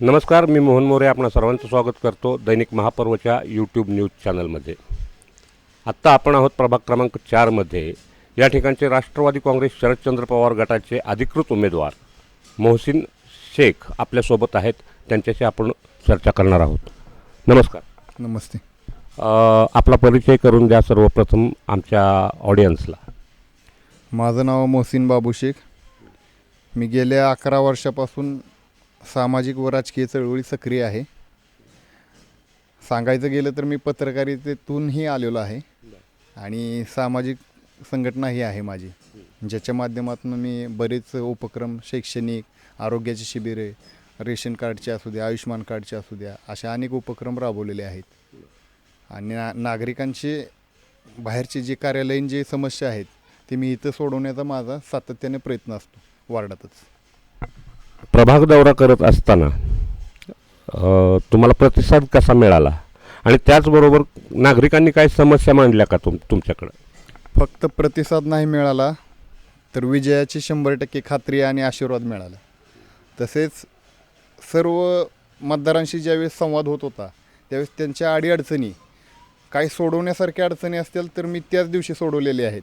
नमस्कार मी मोहन मोरे. आपणा सर्वांचं स्वागत करतो दैनिक महापर्वच्या यूट्यूब न्यूज चॅनलमध्ये. आत्ता आपण आहोत प्रभाग क्रमांक चारमध्ये या ठिकाणचे राष्ट्रवादी काँग्रेस शरदचंद्र पवार गटाचे अधिकृत उमेदवार मोहसिन शेख आपल्यासोबत आहेत. त्यांच्याशी आपण चर्चा करणार आहोत. नमस्कार. नमस्ते. आपला परिचय करून द्या सर्वप्रथम आमच्या ऑडियन्सला माझं नाव मोहसिन बाबू शेख. मी गेल्या अकरा वर्षापासून सामाजिक व राजकीय चळवळी सक्रिय आहे. सांगायचं गेलं तर मी पत्रकारितेतूनही आलेलो आहे. आणि सामाजिक संघटनाही आहे माझी. ज्याच्या माध्यमातून मी बरेच उपक्रम शैक्षणिक आरोग्याची शिबिरे रेशन कार्डचे असू द्या आयुष्यमान कार्डचे असू द्या अशा अनेक उपक्रम राबवलेले आहेत. आणि ना नागरिकांचे बाहेरचे जे कार्यालयीन जे समस्या आहेत ते मी इथं सोडवण्याचा माझा सातत्याने प्रयत्न असतो वार्डातच. प्रभाग दौरा करत असताना तुम्हाला प्रतिसाद कसा मिळाला? आणि त्याचबरोबर नागरिकांनी काही समस्या मांडल्या का तुम तुमच्याकडं? फक्त प्रतिसाद नाही मिळाला तर विजयाची शंभर टक्के खात्री आणि आशीर्वाद मिळाला. तसेच सर्व मतदारांशी ज्यावेळेस संवाद होत होता त्यावेळेस त्यांच्या अडीअडचणी काही सोडवण्यासारख्या अडचणी असतील तर मी त्याच दिवशी सोडवलेले आहेत.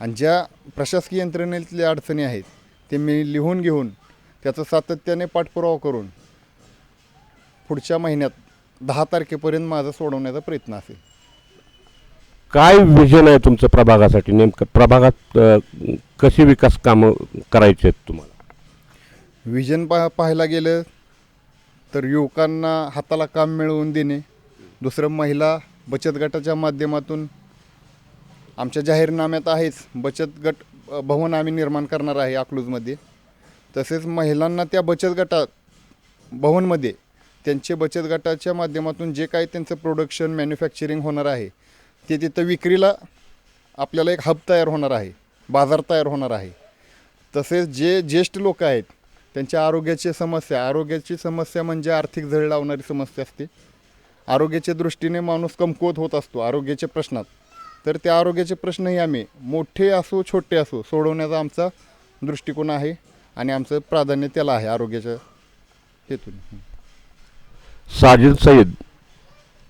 आणि ज्या प्रशासकीय यंत्रणेतल्या अडचणी आहेत ते मी लिहून घेऊन त्याचा सातत्याने पाठपुरावा करून पुढच्या महिन्यात दहा तारखेपर्यंत माझा सोडवण्याचा प्रयत्न असेल. काय विजन आहे तुमचं प्रभागासाठी? नेमकं प्रभागात अ, कशी विकास कामं करायची आहेत तुम्हाला? विजन पा पाहायला गेलं तर युवकांना हाताला काम मिळवून देणे दुसरं महिला बचत गटाच्या माध्यमातून आमच्या जाहीरनाम्यात आहेच बचत गट अ, भवन आम्ही निर्माण करणार आहे अकलूजमध्ये. तसेच महिलांना त्या बचत गटात भवनमध्ये त्यांचे बचत गटाच्या माध्यमातून जे काही त्यांचं प्रोडक्शन मॅन्युफॅक्चरिंग होणार आहे ते तिथं विक्रीला आपल्याला एक हब तयार होणार आहे बाजार तयार होणार आहे. तसेच जे ज्येष्ठ लोक आहेत त्यांच्या आरोग्याची समस्या आरोग्याची समस्या म्हणजे आर्थिक झळ लावणारी समस्या असते. आरोग्याच्या दृष्टीने माणूस कमकुवत होत असतो आरोग्याच्या प्रश्नात. तर त्या आरोग्याचे प्रश्नही आम्ही मोठे असो छोटे असो सोडवण्याचा आमचा दृष्टिकोन आहे. आणि आमचं प्राधान्य त्याला आहे आरोग्याच्या हेतून. साजिद सईद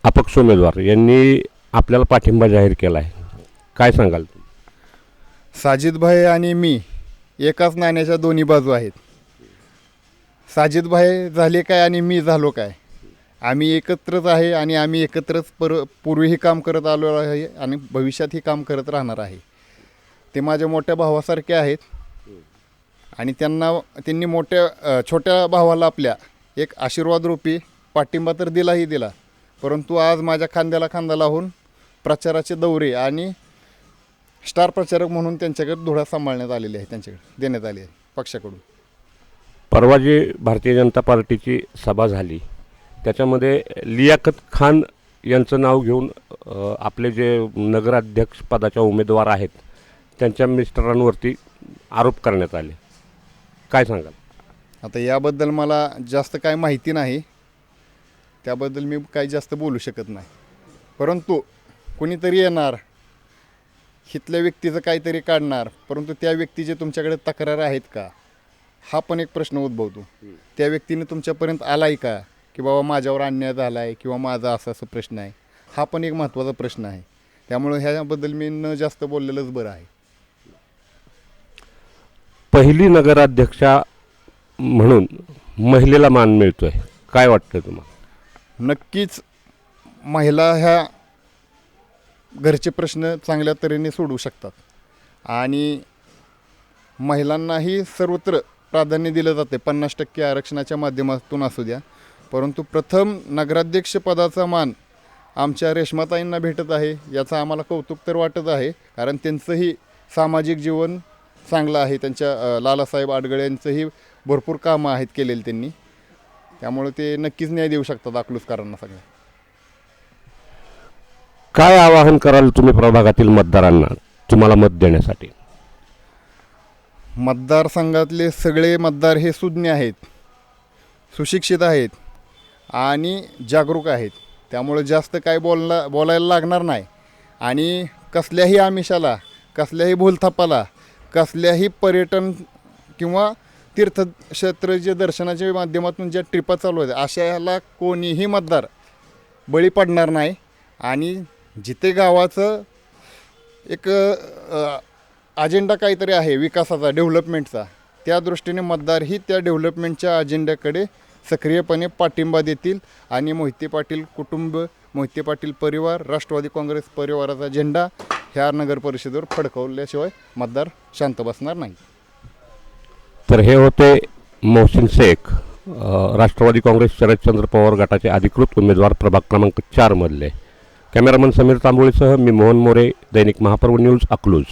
अपक्ष उमेदवार यांनी आपल्याला पाठिंबा जाहीर केला आहे. काय सांगाल? साजिदभाई आणि मी एकाच नाण्याच्या दोन्ही बाजू आहेत. साजिदभाई झाले काय आणि मी झालो काय? आम्ही एकत्रच आहे आणि आम्ही एकत्रच पर पूर्वीही काम करत आलो आहे आणि भविष्यातही काम करत राहणार आहे. ते माझ्या मोठ्या भावासारखे आहेत. आणि त्यांना त्यांनी मोठ्या अ, छोट्या भावाला आपल्या एक आशीर्वादरूपी पाठिंबा तर दिलाही दिला. परंतु आज माझ्या खांद्याला खांदा लावून प्रचाराचे दौरे आणि स्टार प्रचारक म्हणून त्यांच्याकडे धुळा सांभाळण्यात आलेली आहे त्यांच्याकडे देण्यात आली आहे पक्षाकडून. परवा जी भारतीय जनता पार्टीची सभा झाली त्याच्यामध्ये लियाकत खान यांचं नाव घेऊन अ, आपले जे नगराध्यक्ष पदाच्या उमेदवार आहेत त्यांच्या मिस्टरांवरती आरोप करण्यात आले. काय सांगाल? आता याबद्दल मला जास्त काय माहिती नाही. त्याबद्दल मी काही जास्त बोलू शकत नाही. परंतु कोणीतरी येणार हिथल्या व्यक्तीचं काहीतरी काढणार परंतु त्या व्यक्तीचे तुमच्याकडे तक्रार आहेत का? हा पण एक प्रश्न उद्भवतो. त्या व्यक्तीने तुमच्यापर्यंत आलाय का? की बाबा माझ्यावर अन्याय झाला आहे किंवा माझा असा असा प्रश्न आहे. हा पण एक महत्त्वाचा प्रश्न आहे. त्यामुळे ह्याबद्दल मी न जास्त बोललेलंच बरं आहे. पहिली नगराध्यक्षा म्हणून महिलेला मान मिळतो आहे काय वाटतं तुम्हाला? नक्कीच महिला ह्या घरचे प्रश्न चांगल्या तऱ्हेने सोडवू शकतात. आणि महिलांनाही सर्वत्र प्राधान्य दिलं जाते. पन्नास टक्के आरक्षणाच्या माध्यमातून असू द्या. परंतु प्रथम नगराध्यक्ष पदाचा मान आमच्या रेश्माताईंना भेटत आहे. याचं आम्हाला कौतुक तर वाटत आहे. कारण त्यांचंही सामाजिक जीवन चांगलं आहे. त्यांच्या लालासाहेब आडगळे यांचंही भरपूर कामं आहेत केलेली त्यांनी. त्यामुळे ते नक्कीच न्याय देऊ शकतात अकलूजकरांना सगळ्या काय आवाहन कराल तुम्ही प्रभागातील मतदारांना? तुम्हाला मत देण्यासाठी. मतदारसंघातले सगळे मतदार हे सुज्ञ आहेत सुशिक्षित आहेत आणि जागरूक आहेत. त्यामुळे जास्त काय बोलला बोलायला लागणार नाही. आणि कसल्याही आमिषाला कसल्याही भूलथापाला कसल्याही पर्यटन किंवा तीर्थक्षेत्र जे दर्शनाच्या माध्यमातून ज्या ट्रिपा चालू आहेत अशा ह्याला कोणीही मतदार बळी पडणार नाही. आणि जिथे गावाचं एक अजेंडा काहीतरी आहे विकासाचा डेव्हलपमेंटचा त्या दृष्टीने मतदारही त्या डेव्हलपमेंटच्या अजेंड्याकडे सक्रियपणे पाठिंबा देतील. आणि मोहिते पाटील कुटुंब मोहिते पाटील परिवार राष्ट्रवादी काँग्रेस परिवाराचा झेंडा ह्या नगर परिषदेवर फडकवल्याशिवाय मतदार शांत बसणार नाही. तर हे होते मोहसिन शेख राष्ट्रवादी काँग्रेस शरदचंद्र पवार गटाचे अधिकृत उमेदवार प्रभाग क्रमांक चारमधले. कॅमेरामन समीर तांबोळीसह मी मोहन मोरे दैनिक महापर्व न्यूज अकलूज.